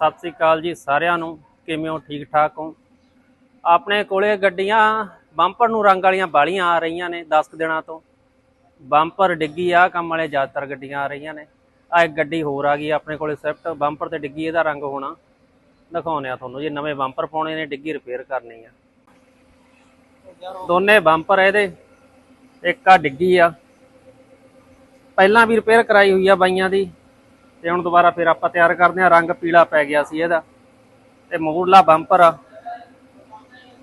ਸਤਿ ਸ੍ਰੀ ਅਕਾਲ ਜੀ ਸਾਰਿਆਂ ਨੂੰ। ਕਿਵੇਂ ਹੋ? ਠੀਕ ਠਾਕ ਹੋ? ਆਪਣੇ ਕੋਲੇ ਗੱਡੀਆਂ, ਬੰਪਰ ਨੂੰ ਰੰਗ ਵਾਲੀਆਂ ਬਾਲੀਆਂ ਆ ਰਹੀਆਂ ਨੇ 10 ਕੁ ਦਿਨਾਂ ਤੋਂ। ਬੰਪਰ ਡਿੱਗੀ ਆ, ਕੰਮ ਵਾਲੇ ਜ਼ਿਆਦਾਤਰ ਗੱਡੀਆਂ ਆ ਰਹੀਆਂ ਨੇ। ਆ ਇੱਕ ਗੱਡੀ ਹੋਰ ਆ ਗਈ ਆਪਣੇ ਕੋਲੇ ਸਵਿਫਟ, ਬੰਪਰ ਤੇ ਡਿੱਗੀ ਇਹਦਾ ਰੰਗ ਹੋਣਾ। ਦਿਖਾਉਂਦੇ ਆ ਤੁਹਾਨੂੰ ਜੇ, ਨਵੇਂ ਬੰਪਰ ਪਾਉਣੇ ਨੇ, ਡਿੱਗੀ ਰਿਪੇਅਰ ਕਰਨੀ ਆ। ਦੋਨੇ ਬੰਪਰ ਇਹਦੇ, ਇੱਕ ਆ ਡਿੱਗੀ ਆ। ਪਹਿਲਾਂ ਵੀ ਰਿਪੇਅਰ ਕਰਾਈ ਹੋਈ ਆ ਬਾਈਆਂ ਦੀ। ਤੇ ਹੁਣ ਦੁਬਾਰਾ ਫਿਰ ਆਪਾਂ ਤਿਆਰ ਕਰਦੇ ਆ ਰੰਗ ਪੀਲਾ ਪੈ ਗਿਆ ਸੀ ਇਹਦਾ। ਤੇ ਮੂਰਲਾ ਬੰਪਰ ਆ।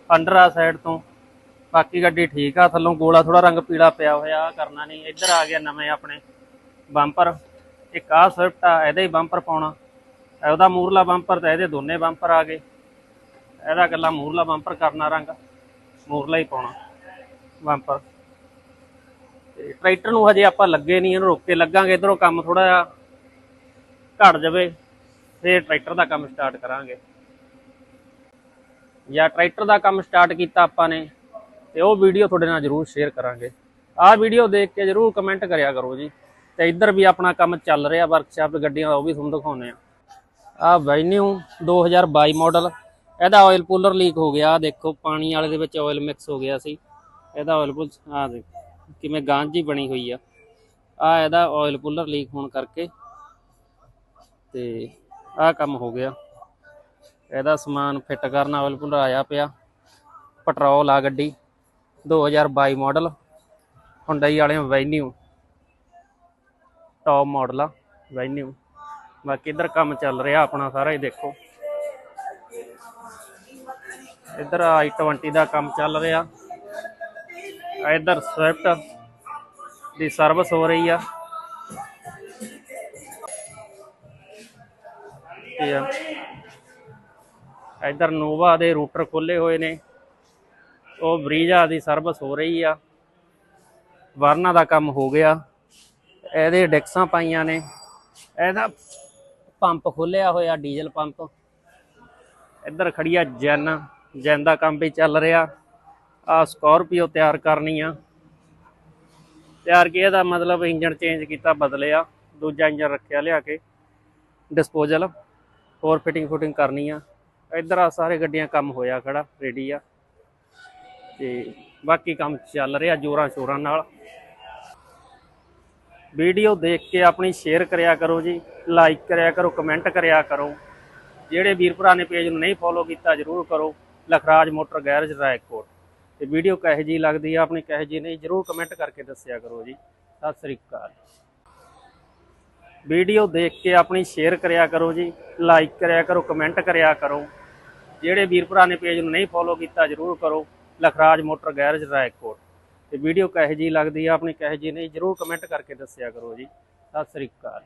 ਅੰਡਰ ਆ ਸਾਈਡ ਤੋਂ। ਬਾਕੀ ਗੱਡੀ ਠੀਕ ਆ। ਥੱਲੋਂ ਗੋਲਾ ਥੋੜਾ ਰੰਗ ਪੀਲਾ ਪਿਆ ਹੋਇਆ। ਆਹ ਕਰਨਾ ਨਹੀਂ। ਇੱਧਰ ਆ ਗਿਆ ਨਵੇਂ ਆਪਣੇ ਬੰਪਰ। ਇੱਕ ਆ ਸਵਿਫਟ ਆ। ਇਹਦਾ ਹੀ ਬੰਪਰ ਪਾਉਣਾ। ਉਹਦਾ ਮੂਰਲਾ ਬੰਪਰ ਤੇ ਇਹਦੇ ਦੋਨੇ ਬੰਪਰ ਆ ਗਏ। ਇਹਦਾ ਇਕੱਲਾ ਮੂਰਲਾ ਬੰਪਰ ਕਰਨਾ ਰੰਗ। ਮੂਰਲਾ ਹੀ ਪਾਉਣਾ ਬੰਪਰ। ਤੇ ਟਰੈਕਟਰ ਨੂੰ ਹਜੇ ਆਪਾਂ ਲੱਗੇ ਨਹੀਂ। ਇਹਨੂੰ ਰੋਕ ਕੇ ਲੱਗਾਂਗੇ। ਇਧਰੋਂ ਕੰਮ ਥੋੜਾ ਜਿਹਾ ਘਟ ਜਾਵੇ, ਫਿਰ ਟਰੈਕਟਰ ਦਾ ਕੰਮ ਸਟਾਰਟ ਕਰਾਂਗੇ। ਜਾਂ ਟਰੈਕਟਰ ਦਾ ਕੰਮ ਸਟਾਰਟ ਕੀਤਾ ਆਪਾਂ ਨੇ, ਤੇ ਉਹ ਵੀਡੀਓ ਤੁਹਾਡੇ ਨਾਲ ਜਰੂਰ ਸ਼ੇਅਰ ਕਰਾਂਗੇ। ਆਹ ਵੀਡੀਓ ਦੇਖ ਕੇ ਜਰੂਰ ਕਮੈਂਟ ਕਰਿਆ ਕਰੋ ਜੀ। ਤੇ ਇੱਧਰ ਵੀ ਆਪਣਾ ਕੰਮ ਚੱਲ ਰਿਹਾ ਵਰਕਸ਼ਾਪ ਗੱਡੀਆਂ ਦਾ, ਉਹ ਵੀ ਤੁਹਾਨੂੰ ਦਿਖਾਉਂਦੇ ਆ ਆਹ ਵੈਨਿਊ 2022 ਮਾਡਲ ਇਹਦਾ ਆਇਲ ਕੂਲਰ ਲੀਕ ਹੋ ਗਿਆ। ਆਹ ਦੇਖੋ, ਪਾਣੀ ਵਾਲੇ ਦੇ ਵਿੱਚ ਆਇਲ ਮਿਕਸ ਹੋ ਗਿਆ ਸੀ। ਇਹਦਾ ਆਇਲ ਪੁਲ ਆਹ ਦੇਖ, ਕਿਵੇਂ ਗਾਂਝ ਜੀ ਬਣੀ ਹੋਈ ਆ। ਆ ਇਹਦਾ ਆਇਲ ਕੂਲਰ ਲੀਕ ਹੋਣ ਕਰਕੇ ਤੇ ਆਹ ਕੰਮ ਹੋ ਗਿਆ। ਇਹਦਾ ਸਮਾਨ ਫਿੱਟ ਕਰਨ ਆਇਲ ਕੂਲਰ ਆਇਆ ਪਿਆ। ਪੈਟਰੋਲ ਆ ਗੱਡੀ 2022 ਮਾਡਲ ਹੁੰਡਈ ਵਾਲੇ ਵੈਨਿਊ ਟੌਪ ਮਾਡਲ ਆ ਵੈਨਿਊ ਬਾਕੀ ਇਧਰ ਕੰਮ ਚੱਲ ਰਿਹਾ ਆਪਣਾ ਸਾਰਾ ਹੀ ਦੇਖੋ। ਇਧਰ i20 ਦਾ ਕੰਮ ਚੱਲ ਰਿਹਾ। ਇਧਰ ਸਵਿਫਟ ਦੀ ਸਰਵਿਸ ਹੋ ਰਹੀ ਆ। ਤੇ ਇਧਰ ਨੋਵਾ ਦੇ ਰੂਟਰ ਖੋਲੇ ਹੋਏ ਨੇ। ਉਹ ਬਰੀਜਾ ਦੀ ਸਰਵਿਸ ਹੋ ਰਹੀ ਆ। ਵਰਨਾ ਦਾ ਕੰਮ ਹੋ ਗਿਆ। ਇਹਦੇ ਡਿਕਸਾਂ ਪਾਈਆਂ ਨੇ। ਇਹਦਾ ਪੰਪ ਖੋਲਿਆ ਹੋਇਆ, ਡੀਜ਼ਲ ਪੰਪ। ਇੱਧਰ ਖੜੀ ਆ ਜੈਨ। ਜੈਨ ਦਾ ਕੰਮ ਵੀ ਚੱਲ ਰਿਹਾ। ਆ ਸਕੋਰਪੀਓ ਤਿਆਰ ਕਰਨੀ ਆ। ਤਿਆਰ ਕੀ ਇਹਦਾ ਮਤਲਬ ਇੰਜਨ ਚੇਂਜ ਕੀਤਾ, ਬਦਲਿਆ। ਦੂਜਾ ਇੰਜਨ ਰੱਖਿਆ, ਲਿਆ ਕੇ। ਡਿਸਪੋਜ਼ਲ। ਹੋਰ ਫਿਟਿੰਗ ਫੁਟਿੰਗ ਕਰਨੀ ਆ। ਇੱਧਰ ਆ ਸਾਰੇ ਗੱਡੀਆਂ ਕੰਮ ਹੋਇਆ ਖੜਾ ਰੈਡੀ ਆ। ਤੇ ਬਾਕੀ ਕੰਮ ਚੱਲ ਰਿਹਾ ਜੋਰਾਂ ਸ਼ੋਰਾਂ ਨਾਲ। ਵੀਡੀਓ ਦੇਖ ਕੇ ਆਪਣੀ ਸ਼ੇਅਰ ਕਰਿਆ ਕਰੋ ਜੀ ਲਾਈਕ ਕਰਿਆ ਕਰੋ ਕਮੈਂਟ ਕਰਿਆ ਕਰੋ। ਜਿਹੜੇ ਵੀਰ ਭਰਾ ਨੇ ਪੇਜ ਨੂੰ ਨਹੀਂ ਫੋਲੋ ਕੀਤਾ, ਜਰੂਰ ਕਰੋ। Lakhraj motor garage Raikot. ਤੇ ਵੀਡੀਓ ਕਹੇ ਜੀ ਲੱਗਦੀ ਆ, ਆਪਣੀ ਕਹੇ ਜੀ ਨਹੀਂ, ਜਰੂਰ ਕਮੈਂਟ ਕਰਕੇ ਦੱਸਿਆ ਕਰੋ ਜੀ। ਸਤਿ ਸ੍ਰੀ ਅਕਾਲ। ਵੀਡੀਓ ਦੇਖ ਕੇ ਆਪਣੀ ਸ਼ੇਅਰ ਕਰਿਆ ਕਰੋ ਜੀ ਲਾਈਕ ਕਰਿਆ ਕਰੋ ਕਮੈਂਟ ਕਰਿਆ ਕਰੋ। ਜਿਹੜੇ ਵੀਰ ਭਰਾ ਨੇ ਪੇਜ ਨੂੰ ਨਹੀਂ ਫੋਲੋ ਕੀਤਾ, ਜਰੂਰ ਕਰੋ। Lakhraj motor garage Raikot. ਤੇ ਵੀਡੀਓ ਕਹੇ ਜੀ ਲੱਗਦੀ ਆ, ਆਪਣੀ ਕਹੇ ਜੀ ਨਹੀਂ, ਜਰੂਰ ਕਮੈਂਟ ਕਰਕੇ ਦੱਸਿਆ ਕਰੋ ਜੀ। ਸਤਿ ਸ੍ਰੀ ਅਕਾਲ।